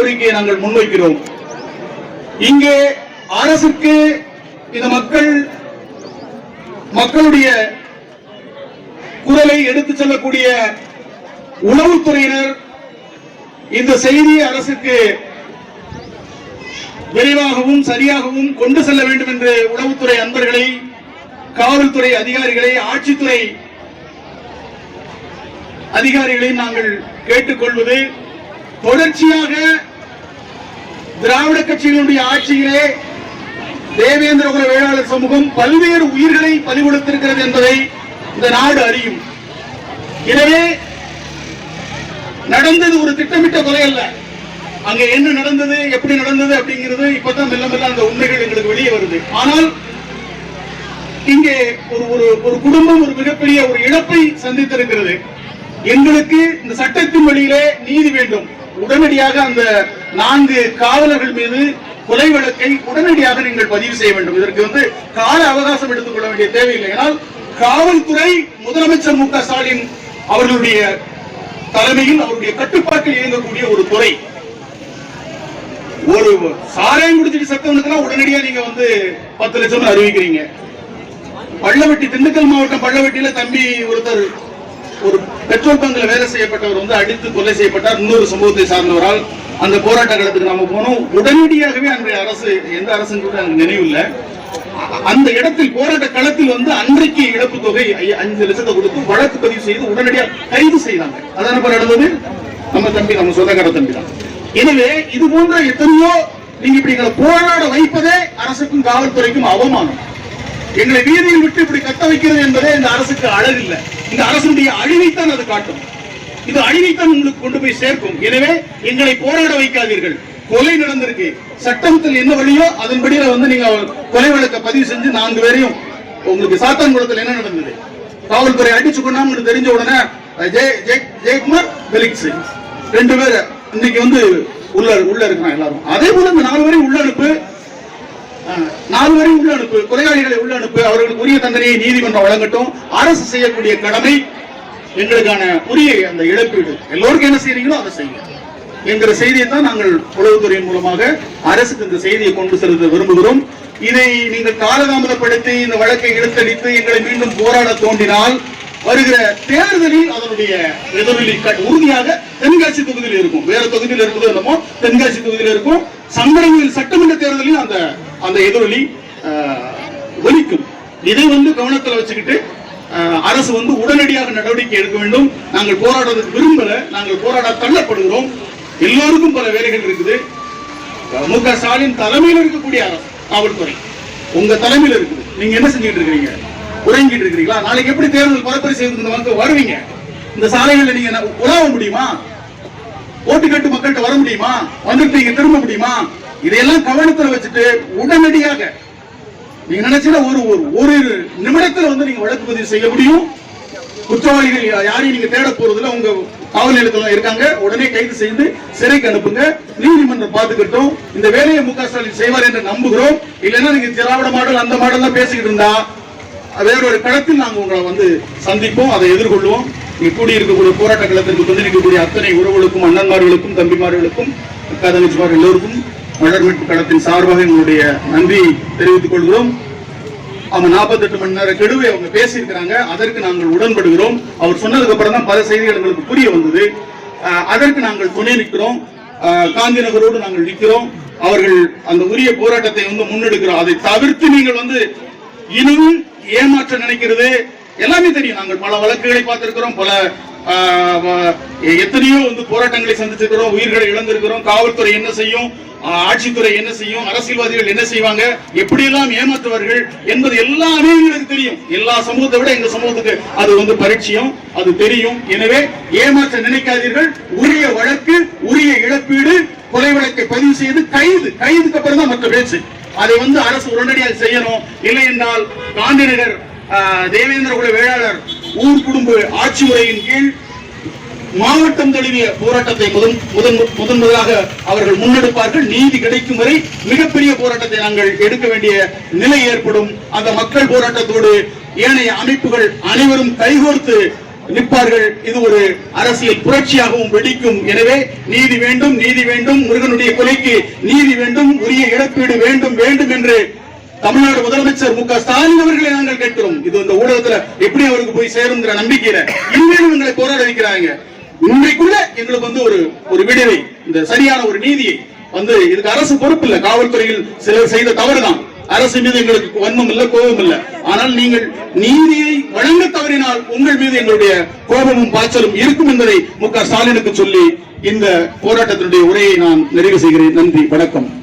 கோரிக்கையை நாங்கள் முன்வைக்கிறோம். இங்கே அரசுக்கு இந்த மக்கள் மக்களுடைய குரலை எடுத்துச் செல்லக்கூடிய உளவுத்துறையினர் இந்த செய்தியை அரசுக்கு விரைவாகவும் சரியாகவும் கொண்டு செல்ல வேண்டும் என்று உளவுத்துறை அன்பர்களை காவல்துறை அதிகாரிகளை ஆட்சித்துறை அதிகாரிகளை நாங்கள் கேட்டுக்கொள்வது தொடர்ச்சியாக திராவிட கட்சிகளுடைய ஆட்சியிலே தேவேந்திர குல வேளாளர் சமூகம் பல்வேறு உயிர்களை பலிகொடுத்திருக்கிறது என்பதை இந்த நாடு அறியும். எனவே நடந்தது ஒரு திட்டமிட்ட கொலை அல்ல. அங்க என்ன நடந்தது எப்படி நடந்தது அப்படிங்கிறது இப்பதான் மெல்ல மெல்ல அந்த உண்மைகள் எங்களுக்கு வெளியே வருது. ஆனால் இங்கே ஒரு ஒரு ஒரு குடும்பம் ஒரு மிகப்பெரிய ஒரு இழப்பை சந்தித்திருக்கிறது. எங்களுக்கு இந்த சட்டத்தின் வழியிலே நீதி வேண்டும். உடனடியாக அந்த நான்கு காவலர்கள் மீது கொலை வழக்கை உடனடியாக நீங்கள் பதிவு செய்ய வேண்டும். இதற்கு வந்து கால அவகாசம் எடுத்துக் கொள்ள வேண்டிய தேவையில்லை. ஆனால் காவல்துறை முதலமைச்சர் மு க ஸ்டாலின் அவர்களுடைய தலைமையில் அவருடைய கட்டுப்பாட்டில் இயங்கக்கூடிய ஒரு துறை ஒரு சாராயம் குடிச்சிட்டு செத்தவனுக்குலாம் உடனடியா நீங்க வந்து பத்து லட்சம் அறிவிக்கிறீங்க. பள்ளவெட்டி திண்டுக்கல் மாவட்டம் பள்ளவட்டியில தம்பி ஒருத்தர் ஒரு பெட்ரோல் பங்கில் வேலை செய்யப்பட்டவர் வந்து அடித்து கொலை செய்யப்பட்டார். இன்னொரு சமூகத்தை சார்ந்தவரால் அந்த போராட்ட களத்துக்கு நாம போனோம். உடனடியாகவே அன்றைய அரசு எந்த அரசுன்னு எனக்கு நினைவில்லை அந்த இடத்தில் போராட்ட களத்தில் வந்து அன்றைக்கு இழப்பு தொகை அஞ்சு லட்சத்தை கொடுத்து வழக்கு பதிவு செய்து உடனடியாக கைது செய்தாங்க. அதான போல நடந்தது நம்ம தம்பி நம்ம சொந்தக்கார தம்பி தான். எனவே இது போன்ற எத்தனையோ நீங்க இப்படி எங்களை போராட வைப்பதே அரசுக்கும் காவல்துறைக்கும் அவமானம். எங்களை வீதியில் விட்டு இப்படி கத்த வைக்கிறது என்பதே இந்த அரசுக்கு அழகில்லை இந்த அரசுடைய அழிவைத்தான் அது காட்டும். இது அழிவைத்தான் உங்களுக்கு கொண்டு போய் சேர்க்கும். எனவே எங்களை போராட வைக்காதீர்கள். கொலை நடந்திருக்கு. சட்டத்தில் என்ன வழியோ அதன்படியில வந்து நீங்க கொலை வழக்க பதிவு செஞ்சு நான்கு பேரையும் உங்களுக்கு சாத்தான்குளத்தில் என்ன நடந்தது? காவல்துறை அடிச்சு கொண்டாம தெரிஞ்ச உடனே ஜெய ஜெயக்குமார் பெலிக்ஸ் ரெண்டு பேர் இன்னைக்கு வந்து உள்ள உள்ள இருக்கிறான் எல்லாரும். அதே போல இந்த நாலு பேரையும் உள்ள அனுப்பு. நால்வரை நாலு வரை உள்ள அனுப்பு கொலையாளிகளை உள்ள அனுப்பு அவர்களுக்கு உரிய தண்டனையை நீதிமன்றம் வழங்கட்டும். அரசு செய்யக்கூடிய கடமை எங்களுக்கான உரிய அந்த இழப்பீடு. எல்லோருக்கும் என்ன செய்யறீங்களோ அதை செய்யுங்க. என்கிற செய்தியை தான் நாங்கள் உளவுத்துறையின் மூலமாக அரசுக்கு இந்த செய்தியை கொண்டு செலுத்த விரும்புகிறோம். இதை நீங்கள் காலதாமதப்படுத்தி இந்த வழக்கை இழுத்தடித்து எங்களை மீண்டும் போராட தோண்டினால் வருகிற தேர்தலில் அதனுடைய எதிரொலி உறுதியாக தென்காசி தொகுதியில் இருக்கும். வேற தொகுதியில் இருக்குதோ என்னமோ தென்காசி தொகுதியில் இருக்கும். சங்கரங்களில் சட்டமன்ற தேர்தலில் அந்த அந்த எதிரொலி ஆஹ், ஒலிக்கும். இதை வந்து கவனத்தில் வச்சுக்கிட்டு அரசு வந்து உடனடியாக நடவடிக்கை எடுக்க வேண்டும். நாங்கள் போராடுறதுக்கு விரும்பல. நாங்கள் போராட தள்ளப்படுகிறோம். எல்லோருக்கும் பல வேலைகள் இருக்குது. மு க ஸ்டாலின் தலைமையில் இருக்கக்கூடிய அரசு காவல்துறை. உங்க தலைமையில் இருக்குது. நீங்க என்ன செஞ்சுட்டு இருக்கிறீங்க? உறங்கிட்டு இருக்கிறீங்களா? நாளைக்கு எப்படி தேர்தல் பரப்புரை செய்து இந்த மக்கள் வருவீங்க? இந்த சாலைகளில் நீங்க உலாவ முடியுமா? ஓட்டு கட்டு மக்கள்கிட்ட வர முடியுமா? வந்துட்டு நீங்க திரும்ப முடியுமா? இதையெல்லாம் கவனத்துல வச்சுட்டு உடனடியாக நீங்க நினைச்சா ஒரு ஒரு ஒரு நிமிடத்துல வந்து நீங்க வழக்கு பதிவு செய்ய முடியும். குற்றவாளிகள் யாரையும் நீங்க தேட போறதுல உங்க காவல் நிலையத்துல இருக்காங்க. உடனே கைது செய்து சிறைக்கு அனுப்புங்க. நீதிமன்றம் பார்த்துக்கிட்டோம். இந்த வேலையை மு க ஸ்டாலின் செய்வார் என்று நம்புகிறோம். இல்லைன்னா நீங்க திராவிட மாடல் அந்த மாடல் தான் பேசிக்கிட்டு இருந்தா. வேறொரு களத்தில் நாங்க உங்களை வந்து சந்திப்போம். அதை எதிர்கொள்வோம். இங்க கூடியிருக்கக்கூடிய போராட்ட களத்திற்கு கொண்டிருக்கக்கூடிய அத்தனை உறவுகளுக்கும் அண்ணன்மார்களுக்கும் தம்பிமார்களுக்கும் அக்கா தங்கச்சிமார் எல்லோருக்கும் மலர் மீட்பு களத்தின் சார்பாக எங்களுடைய நன்றியை தெரிவித்துக் கொள்கிறோம். அவங்க 48 மணி நேரம் கெடுவை அவங்க பேசியிருக்கிறாங்க. அதற்கு நாங்கள் உடன்படுகிறோம். அவர் சொன்னதுக்கு அப்புறம் தான் பல செய்திகள் எங்களுக்கு புரிய வந்தது. அதற்கு நாங்கள் துணை நிற்கிறோம். காந்தி நகரோடு நாங்கள் நிற்கிறோம். அவர்கள் அந்த உரிய போராட்டத்தை வந்து முன்னெடுக்கிறோம். அதை தவிர்த்து நீங்கள் வந்து இன்னும் ஏமாற்ற நினைக்கிறது எல்லாமே தெரியும். நாங்கள் பல வழக்குகளை பார்த்திருக்கிறோம். பல ஆஹ், எத்தனையோ வந்து போராட்டங்களை சந்திச்சிருக்கிறோம் உயிர்களை இழந்திருக்கிறோம். காவல்துறை என்ன செய்யும்? ஆட்சித்துறை என்ன செய்யும்? அரசியல்வாதிகள் என்ன செய்வாங்க? எப்படியெல்லாம் ஏமாற்றுவார்கள் என்பது எல்லாமே எங்களுக்கு தெரியும். எல்லா சமூகத்தை விட எங்க சமூகத்துக்கு அது வந்து பரிச்சயம் அது தெரியும். எனவே ஏமாற்ற நினைக்காதீர்கள். உரிய வழக்கு உரிய இழப்பீடு கொலை வழக்கை பதிவு செய்து கைது கைதுக்கு அப்புறம் தான் மற்ற பேச்சு. அதை வந்து அரசு உடனடியாக செய்யணும். இல்லை என்றால் காந்திநகர் ஆஹ், தேவேந்திர குல வேளாளர் ஊர் குடும்ப ஆட்சி முறையின் கீழ் மாவட்டம் தழுவிய போராட்டத்தை முதன் முதன் முதன் முதலாக அவர்கள் முன்னெடுப்பார்கள். நீதி கிடைக்கும் வரை மிகப்பெரிய போராட்டத்தை நாங்கள் எடுக்க வேண்டிய நிலை ஏற்படும். அந்த மக்கள் போராட்டத்தோடு ஏனைய அமைப்புகள் அனைவரும் கைகோர்த்து நிற்பார்கள். இது ஒரு அரசியல் புரட்சியாகவும் வெடிக்கும். எனவே நீதி வேண்டும் நீதி வேண்டும். முருகனுடைய கொலைக்கு நீதி வேண்டும். உரிய இழப்பீடு வேண்டும் வேண்டும் என்று தமிழ்நாடு முதலமைச்சர் மு க ஸ்டாலின் அவர்களை நாங்கள் கேட்கிறோம். இது இந்த ஊடகத்துல எப்படி அவருக்கு போய் சேருங்கிற நம்பிக்கையில இன்றையும் எங்களை போராட வைக்கிறாங்க. இன்றைக்குள்ள எங்களுக்கு வந்து ஒரு ஒரு விடுவை இந்த சரியான ஒரு நீதியை வந்து இதுக்கு அரசு பொறுப்பு இல்ல. காவல்துறையில் சிலர் செய்த தவறுதான். அரசு மீது எங்களுக்கு வன்மம் இல்ல கோபம் இல்ல. ஆனால் நீங்கள் நீதியை வழங்க தவறினால் உங்கள் மீது எங்களுடைய கோபமும் பாய்ச்சலும் இருக்கும் என்பதை மு க ஸ்டாலினுக்கு சொல்லி இந்த போராட்டத்தினுடைய உரையை நான் நிறைவு செய்கிறேன். நன்றி வணக்கம்.